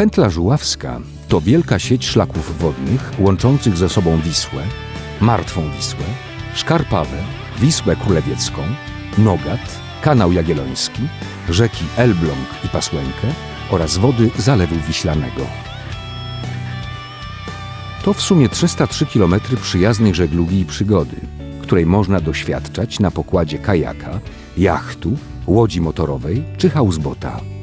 Pętla Żuławska to wielka sieć szlaków wodnych łączących ze sobą Wisłę, Martwą Wisłę, Szkarpawę, Wisłę Królewiecką, Nogat, Kanał Jagielloński, rzeki Elbląg i Pasłękę oraz wody Zalewu Wiślanego. To w sumie 303 km przyjaznej żeglugi i przygody, której można doświadczać na pokładzie kajaka, jachtu, łodzi motorowej czy housebota.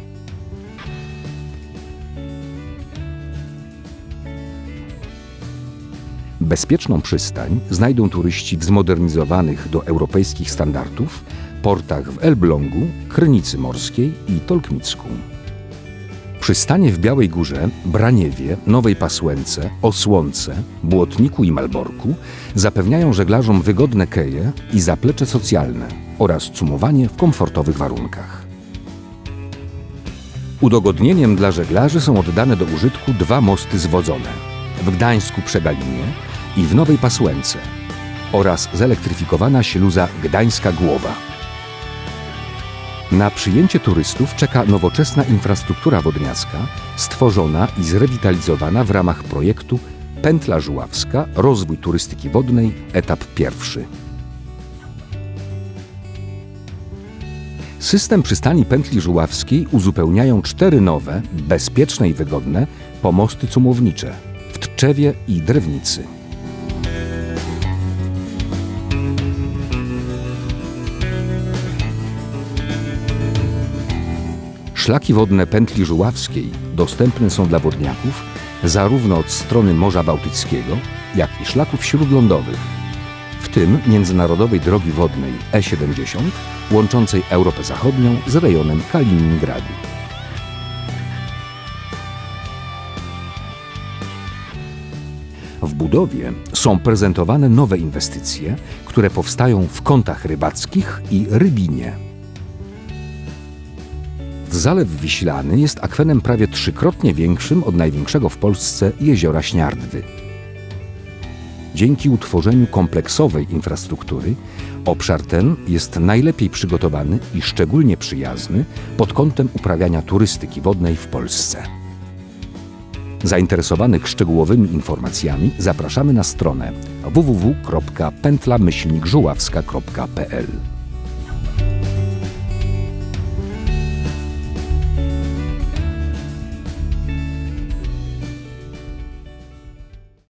Bezpieczną przystań znajdą turyści w zmodernizowanych do europejskich standardów portach w Elblągu, Krynicy Morskiej i Tolkmicku. Przystanie w Białej Górze, Braniewie, Nowej Pasłęce, Osłonce, Błotniku i Malborku zapewniają żeglarzom wygodne keje i zaplecze socjalne oraz cumowanie w komfortowych warunkach. Udogodnieniem dla żeglarzy są oddane do użytku dwa mosty zwodzone w Gdańsku Przegalinie i w Nowej Pasłęce oraz zelektryfikowana śluza Gdańska Głowa. Na przyjęcie turystów czeka nowoczesna infrastruktura wodniacka, stworzona i zrewitalizowana w ramach projektu Pętla Żuławska Rozwój turystyki wodnej etap pierwszy. System przystani pętli żuławskiej uzupełniają cztery nowe, bezpieczne i wygodne pomosty cumownicze w Tczewie i Drewnicy. Szlaki wodne pętli żuławskiej dostępne są dla wodniaków zarówno od strony Morza Bałtyckiego, jak i szlaków śródlądowych, w tym międzynarodowej drogi wodnej E70 łączącej Europę Zachodnią z rejonem Kaliningradu. Budowie są prezentowane nowe inwestycje, które powstają w kątach rybackich i Rybinie. Zalew Wiślany jest akwenem prawie trzykrotnie większym od największego w Polsce jeziora Śniardwy. Dzięki utworzeniu kompleksowej infrastruktury obszar ten jest najlepiej przygotowany i szczególnie przyjazny pod kątem uprawiania turystyki wodnej w Polsce. Zainteresowanych szczegółowymi informacjami zapraszamy na stronę www.pętlamyślnikżuławska.pl